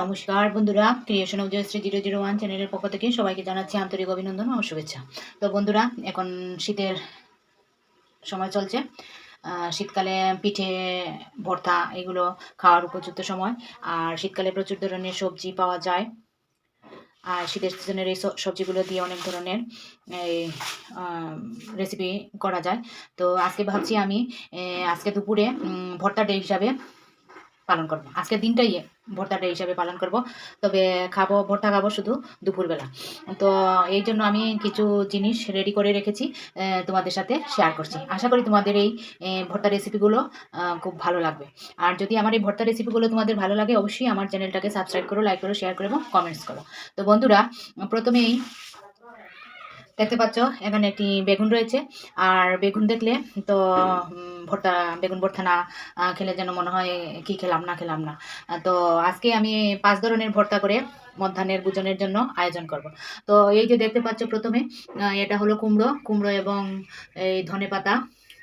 নমস্কার বন্ধুরা creation of Jayashree zero zero one চ্যানেলের পক্ষ থেকে সবাইকে জানাচ্ছি আন্তরিক অভিনন্দন ও শুভেচ্ছা। তো বন্ধুরা, এখন শীতের সময় চলছে। শীতকালে পিঠে, ভর্তা এগুলো খাওয়ার উপযুক্ত সময়। আর শীতকালে প্রচুর ধরনের সবজি পাওয়া যায়। আর শীতের সিজনের এই সবজিগুলো দিয়ে অনেক ধরনের এই রেসিপি করা যায়। তো আজকে ভাবছি আমি আজকে দুপুরে ভর্তা ডে হিসাবে পালন করব। আজকের দিনটাই ভর্তা ডে হিসাবে পালন করব। তবে খাব, ভর্তা খাব শুধু দুপুরবেলা। তো এই জন্য আমি কিছু জিনিস রেডি করে রেখেছি তোমাদের সাথে শেয়ার করছি। আশা করি তোমাদের এই ভর্তা রেসিপিগুলো খুব ভালো লাগবে। আর যদি আমার এই ভর্তা রেসিপিগুলো তোমাদের ভালো লাগে, অবশ্যই আমার চ্যানেলটাকে সাবস্ক্রাইব করো লাইক করো শেয়ার করো এবং কমেন্টস করো। তো বন্ধুরা, প্রথমেই দেখতে পাচ্ছ, এখানে একটি বেগুন রয়েছে। আর বেগুন দেখলে তো ভর্তা, বেগুন ভর্তা না খেলে যেন মনে হয় কি খেলাম না খেলাম না। তো আজকে আমি পাঁচ ধরনের ভর্তা করে মধ্যাহ্নের ভোজনের জন্য আয়োজন করব। তো এই যে দেখতে পাচ্ছ প্রথমে এটা হলো কুমড়ো। কুমড়ো এবং এই ধনে পাতা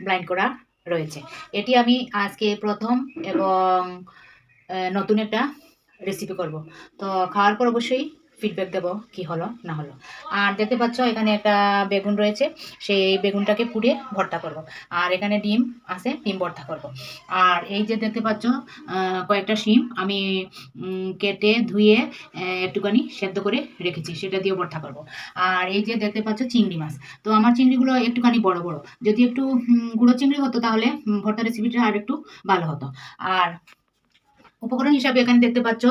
ব্লাইন্ড করা রয়েছে। এটি আমি আজকে প্রথম এবং নতুন একটা রেসিপি করব। তো খাওয়ার পর অবশ্যই ফিডব্যাক দেবো কি হলো, না হলো। আর দেখতে পাচ্ছ, এখানে একটা বেগুন রয়েছে, সেই বেগুনটাকে পুড়ে ভর্তা করব। আর এখানে ডিম আছে, ডিম ভর্তা করব। আর এই যে দেখতে পাচ্ছ কয়েকটা শিম আমি কেটে ধুয়ে একটুখানি সেদ্ধ করে রেখেছি, সেটা দিয়ে ভর্তা করব। আর এই যে দেখতে পাচ্ছ, চিংড়ি মাছ। তো আমার চিংড়িগুলো একটুখানি বড় বড়। যদি একটু গুঁড়ো চিংড়ি হতো তাহলে ভর্তা রেসিপিটা আর একটু ভালো হতো। আর উপকরণ হিসাবে এখানে দেখতে পাচ্ছ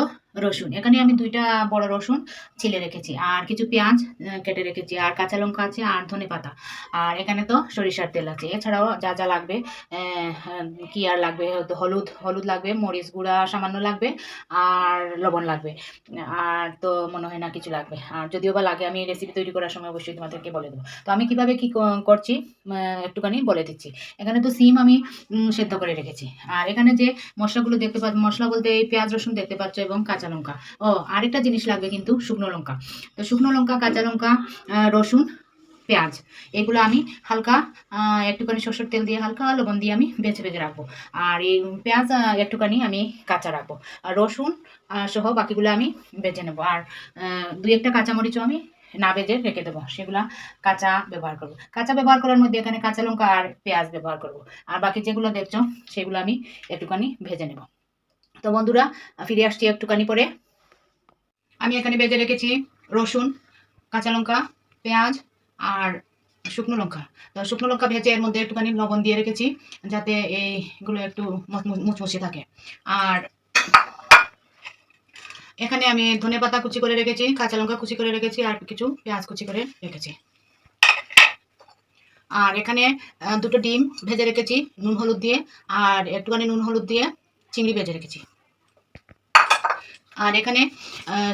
রসুন। এখানে আমি দুইটা বড় রসুন ছিলে রেখেছি। আর কিছু পেঁয়াজ কেটে রেখেছি। আর কাঁচা লঙ্কা আছে আর ধনে পাতা। আর এখানে তো সরিষার তেল আছে। এছাড়াও যা যা লাগবে কি আর লাগবে? হলুদ হলুদ লাগবে, মরিচ গুঁড়া সামান্য লাগবে, আর লবণ লাগবে। আর তো মনে হয় না কিছু লাগবে। আর যদিও বা লাগে, আমি রেসিপি তৈরি করার সময় অবশ্যই তোমাদেরকে বলে দেবো। তো আমি কীভাবে কি করছি একটুখানি বলে দিচ্ছি। এখানে তো সিম আমি সেদ্ধ করে রেখেছি। আর এখানে যে মশলাগুলো দেখতে পাচ্ছ মশলা বলতে এই পেঁয়াজ, রসুন দেখতে পাচ্ছ এবং কাঁচা লঙ্কা। ও, আরেকটা জিনিস লাগবে কিন্তু, শুকনো লঙ্কা। তো শুকনো লঙ্কা, কাঁচা লঙ্কা রসুন, পেঁয়াজ, এগুলো আমি হালকা একটুখানি সরষের তেল দিয়ে হালকা লবণ দিয়ে আমি বেছে বেছে রাখব। আর এই পেঁয়াজ একটুখানি আমি কাঁচা রাখব। আর রসুন সহ বাকিগুলো আমি বেছে নেব। আর দুই একটা কাঁচামরিচও আমি না বেজে রেখে দেবো। সেগুলা কাঁচা ব্যবহার করব। কাঁচা ব্যবহার করার মধ্যে এখানে কাঁচা লঙ্কা আর পেঁয়াজ ব্যবহার করব। আর বাকি যেগুলো দেখছ, সেগুলো আমি একটুখানি ভেজে নেব। তো বন্ধুরা, ফিরে আসছি একটুখানি পরে। আমি এখানে বেজে রেখেছি রসুন, কাঁচা লঙ্কা, পেঁয়াজ আর শুকনো লঙ্কা। তো শুকনো লঙ্কা ভেজে এর মধ্যে একটুখানি লবণ দিয়ে রেখেছি যাতে এইগুলো একটু মচমচ- থাকে। আর এখানে আমি ধনে পাতা কুচি করে রেখেছি, কাঁচা লঙ্কা কুচি করে রেখেছি আর কিছু পেঁয়াজ কুচি করে রেখেছি। আর এখানে দুটো ডিম ভেজে রেখেছি, নুন হলুদ দিয়ে। আর একটুখানি নুন হলুদ দিয়ে চিংড়ি ভেজে রেখেছি। আর এখানে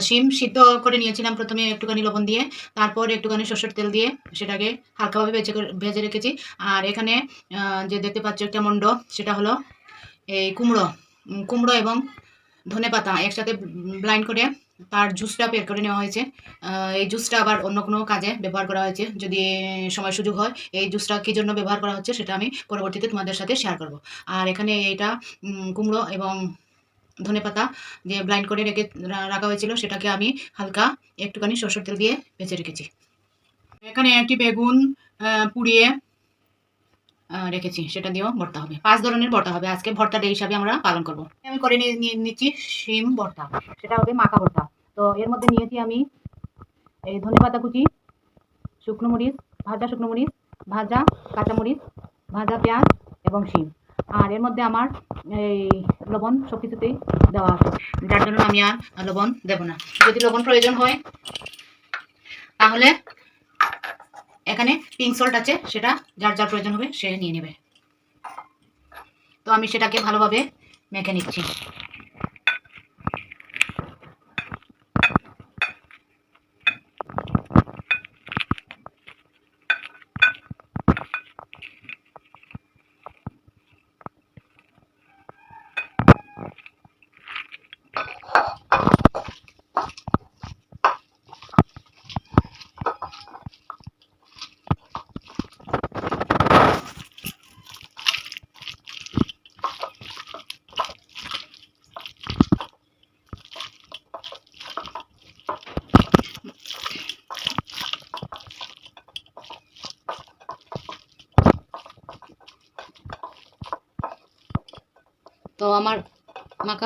শিম সিদ্ধ করে নিয়েছিলাম প্রথমে একটুখানি লবণ দিয়ে, তারপর একটুখানি সর্ষের তেল দিয়ে সেটাকে হালকাভাবে ভেজে ভেজে রেখেছি। আর এখানে যে দেখতে পাচ্ছ একটা মন্ড, সেটা হলো এই কুমড়ো কুমড়ো এবং ধনে পাতা একসাথে ব্লাইন্ড করে তার জুসটা বের করে নেওয়া হয়েছে। এই জুসটা আবার অন্য কোনো কাজে ব্যবহার করা হয়েছে। যদি সময় সুযোগ হয় এই জুসটা কী জন্য ব্যবহার করা হচ্ছে সেটা আমি পরবর্তীতে তোমাদের সাথে শেয়ার করব। আর এখানে উম, কুমড়ো এবং ধনে পাতা যে ব্লাইন্ড করে রেখে রাখা হয়েছিল সেটাকে আমি হালকা একটুখানি সরষের তেল দিয়ে ভেজে রেখেছি। এখানে একটি বেগুন পুড়িয়ে রেখেছি, সেটা দিয়েও ভর্তা হবে। পাঁচ ধরনের ভর্তা হবে। আজকে ভর্তাটা হিসাবে আমরা পালন করব। আমি করে নিয়ে নিচ্ছি শিম ভর্তা। সেটা হবে মাখা ভর্তা। তো এর মধ্যে নিয়েছি আমি এই ধনে পাতা কুচি, শুকনো মরিচ, ভাজা শুকনো মরিচ, ভাজা কাঁচা মরিচ, ভাজা পেঁয়াজ এবং শিম। আর এর মধ্যে আমার এই লবণ সব কিছুতেই দেওয়া আছে। যার জন্য আমি আর লবণ দেব না। যদি লবণ প্রয়োজন হয়, তাহলে এখানে পিঙ্ক সল্ট আছে, সেটা যার যার প্রয়োজন হবে সে নিয়ে নেবে। তো আমি সেটাকে ভালোভাবে মেখে নিচ্ছি।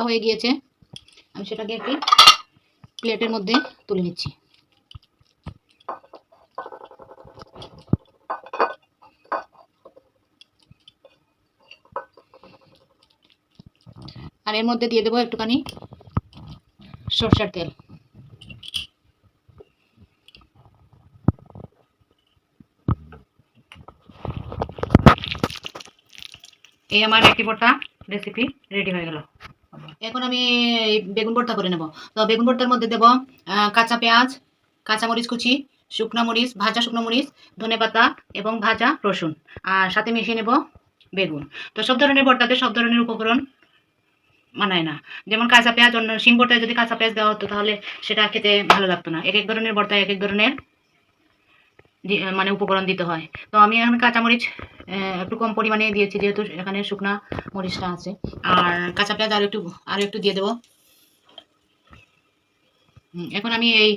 মাখা হয়ে গিয়েছে। আমি সেটাকে একটি প্লেটের মধ্যে তুলে নিচ্ছি। আর এর মধ্যে দিয়ে দেবো একটুখানি সরষের তেল। এই আমার একটি রেসিপি রেডি হয়ে গেল। এখন আমি বেগুন ভর্তা করে নেব। তো বেগুন ভর্তার মধ্যে দেব কাঁচা পেঁয়াজ কাঁচা মরিচ কুচি, শুকনো মরিচ, ভাজা শুকনো মরিচ, ধনে পাতা এবং ভাজা রসুন। আর সাথে মিশিয়ে নেব বেগুন। তো সব ধরনের ভর্তাতে সব ধরনের উপকরণ মানায় না। যেমন কাঁচা পেঁয়াজ, অন্য শিম ভর্তায় যদি কাঁচা পেঁয়াজ দেওয়া হতো তাহলে সেটা খেতে ভালো লাগতো না। এক এক ধরনের ভর্তায় এক এক ধরনের মানে উপকরণ দিতে হয়। তো আমি এখন কাঁচামরিচ একটু কম পরিমাণে দিয়েছি, যেহেতু এখানে শুকনা মরিচটা আছে। আর কাঁচা পেঁয়াজ আর একটু আর একটু দিয়ে দেবো। এখন আমি এই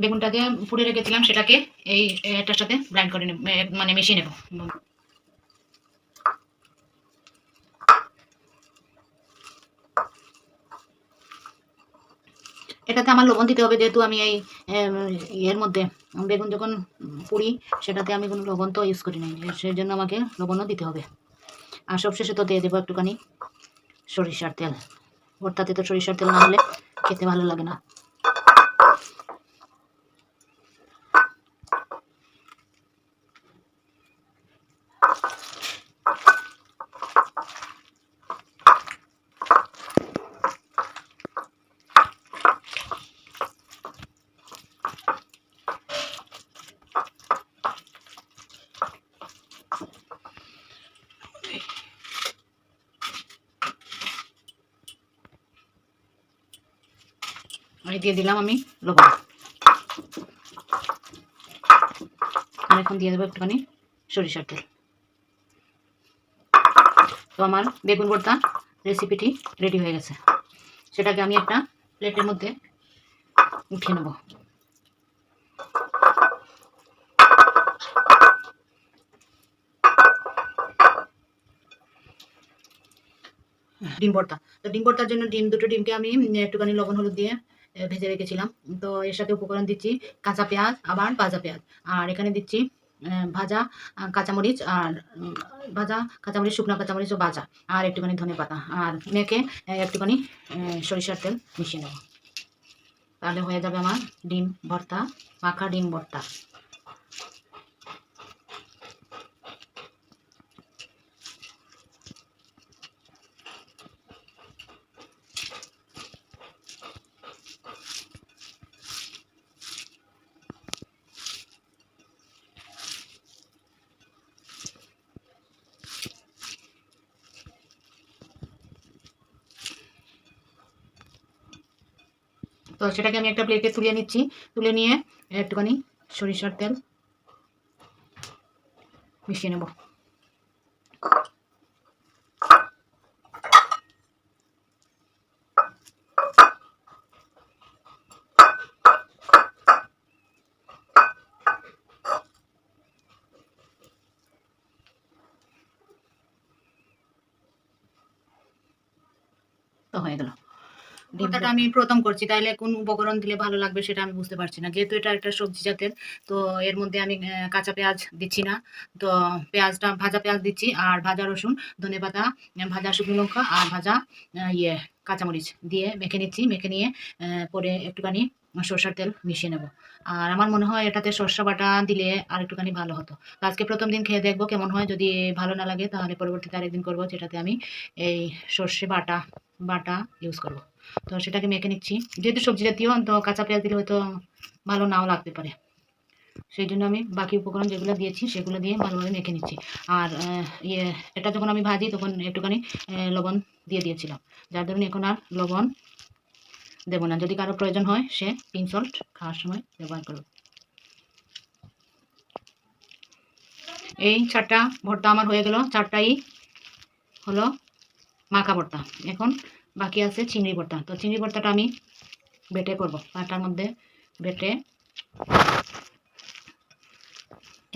বেগুনটাকে পুড়ে রেখেছিলাম, সেটাকে এই এটার সাথে ব্লাইন্ড করে নেব মানে মিশিয়ে নেব। এটাতে আমার লবণ দিতে হবে যেহেতু আমি এই ইয়ের মধ্যে, বেগুন যখন পুড়ি সেটাতে আমি কোনো লবণ তো ইউজ করি নাই। সেই জন্য আমাকে লবণও দিতে হবে। আর সবশেষে তো দিয়ে দেবো একটুখানি সরিষার তেল। ভর্তাতে তো সরিষার তেল না হলে খেতে ভালো লাগে না। আমি দিয়ে দিলাম আমি লবণ। আর এখন দিয়ে দেবো একটুখানি সরিষার তেল। তো আমার বেগুন ভর্তা রেসিপিটি রেডি হয়ে গেছে। সেটাকে আমি একটা প্লেটের মধ্যে নেব। ডিম ভর্তা। তো ডিম ভর্তার জন্য ডিম, দুটো ডিমকে আমি একটুখানি লবণ, হলুদ দিয়ে ভেজে রেখেছিলাম। তো এর সাথে উপকরণ দিচ্ছি কাঁচা পেঁয়াজ, আবার ভাজা পেঁয়াজ। আর এখানে দিচ্ছি ভাজা কাঁচামরিচ আর ভাজা, কাঁচামরিচ, শুকনো কাঁচামরিচ ও ভাজা। আর একটুখানি ধনে পাতা। আর মেখে একটুখানি সরিষার তেল মিশিয়ে নেব। তাহলে হয়ে যাবে আমার ডিম ভর্তা, মাখা ডিম ভর্তা। সেটাকে আমি একটা প্লেটে তুলে নিচ্ছি। তুলে নিয়ে একটুখানি সরিষার তেল মিশিয়ে নেব। তো হয়ে গেল। ভর্তাটা আমি প্রথম করছি তাইলে কোন উপকরণ দিলে ভালো লাগবে সেটা আমি বুঝতে পারছি না। যেহেতু এটা একটা সবজি জাতের তো এর মধ্যে আমি কাঁচা পেঁয়াজ দিচ্ছি না। তো পেঁয়াজটা ভাজা পেঁয়াজ দিচ্ছি আর ভাজা রসুন ধনে পাতা ভাজা শুকনো লঙ্কা আর ভাজা ইয়ে কাঁচামরিচ দিয়ে মেখে নিচ্ছি। মেখে নিয়ে পরে একটুখানি সর্ষার তেল মিশিয়ে নেব। আর আমার মনে হয় এটাতে সর্ষা বাটা দিলে আর একটুখানি ভালো হতো। আজকে প্রথম দিন খেয়ে দেখব কেমন হয়। যদি ভালো না লাগে তাহলে পরবর্তীতে আরেকদিন করব যেটাতে আমি এই সর্ষে বাটা বাটা ইউজ করব। তো সেটাকে মেখে নিচ্ছি। যেহেতু সবজি জাতীয়, তো কাঁচা পেঁয়াজ দিলে হয়তো ভালো নাও লাগতে পারে। সেই জন্য আমি বাকি উপকরণ যেগুলো দিয়েছি, সেগুলো দিয়ে ভালোভাবে মেখে নিচ্ছি। আর ইয়ে এটা যখন আমি ভাজি, তখন একটুখানি লবণ দিয়ে দিয়েছিলাম। যার ধরুন এখন আর লবণ দেবো না। যদি কারও প্রয়োজন হয়, সে পিঙ্ক সল্ট খাওয়ার সময় ব্যবহার করবে এই চারটা ভর্তা আমার হয়ে গেল। চারটাই হলো মাখা ভর্তা। এখন বাকি আছে চিংড়ি ভর্তা। তো চিংড়ি ভর্তাটা আমি বেটে করব। পাটার মধ্যে বেটে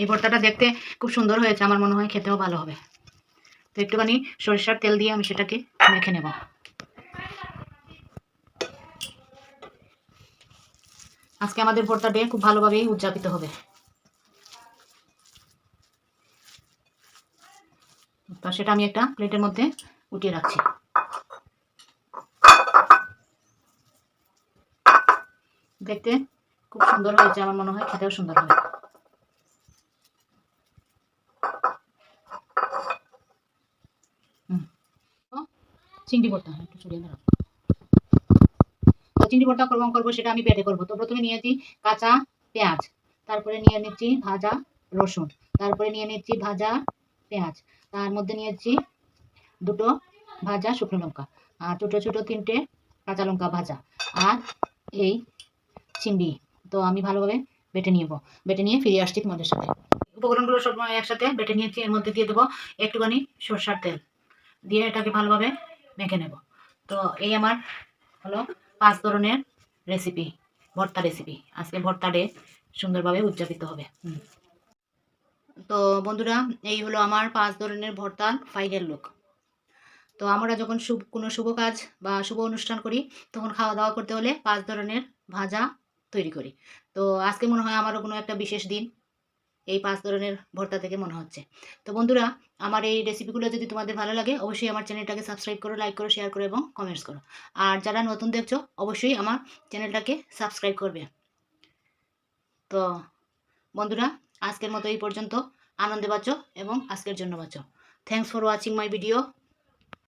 এই ভর্তাটা দেখতে খুব সুন্দর হয়েছে। আমার মনে হয় খেতেও ভালো হবে। তো একটুখানি সরিষার তেল দিয়ে আমি সেটাকে মেখে নেব। আজকে আমাদের ভর্তা ডে খুব ভালোভাবেই উদযাপিত হবে। তো সেটা আমি একটা প্লেটের মধ্যে উঠিয়ে রাখছি। দেখতে খুব সুন্দর হয়েছে, আমার মনে হয় খেতেও সুন্দর। তো চিংড়ি ভর্তা, একটু চিংড়ি ভর্তা করব করব সেটা আমি পেটে করব। তো প্রথমে নিয়েছি কাঁচা পেঁয়াজ, তারপরে নিয়ে নিচ্ছি ভাজা রসুন, তারপরে নিয়ে নিচ্ছি ভাজা পেঁয়াজ, তার মধ্যে নিয়েছি দুটো ভাজা শুকনো লঙ্কা, আর ছোটো ছোটো তিনটে কাঁচা লঙ্কা ভাজা, আর এই চিংড়ি। তো আমি ভালোভাবে বেটে নিয়ে বেটে নিয়ে ফিরে আসছি তোমাদের সাথে। উপকরণগুলো সব একসাথে বেটে নিয়েছি। এর মধ্যে দিয়ে দেবো একটুখানি সর্ষার তেল। দিয়ে এটাকে ভালোভাবে মেখে নেব। তো এই আমার হলো পাঁচ ধরনের রেসিপি ভর্তা রেসিপি আজকে ভর্তা ডে সুন্দরভাবে উদযাপিত হবে। তো বন্ধুরা, এই হলো আমার পাঁচ ধরনের ভর্তার ফাইনাল লুক তো আমরা যখন শুভ, কোনো শুভ কাজ বা শুভ অনুষ্ঠান করি, তখন খাওয়া দাওয়া করতে হলে পাঁচ ধরনের ভাজা তৈরি করি। তো আজকে মনে হয় আমারও কোনো একটা বিশেষ দিন এই পাঁচ ধরনের ভর্তা থেকে মনে হচ্ছে। তো বন্ধুরা, আমার এই রেসিপিগুলো যদি তোমাদের ভালো লাগে, অবশ্যই আমার চ্যানেলটাকে সাবস্ক্রাইব করো লাইক করো শেয়ার করো এবং কমেন্টস করো। আর যারা নতুন দেখছ, অবশ্যই আমার চ্যানেলটাকে সাবস্ক্রাইব করবে। তো বন্ধুরা, আজকের মতো এই পর্যন্ত। আনন্দে বাঁচো এবং আজকের জন্য বাঁচো। Thanks for watching my video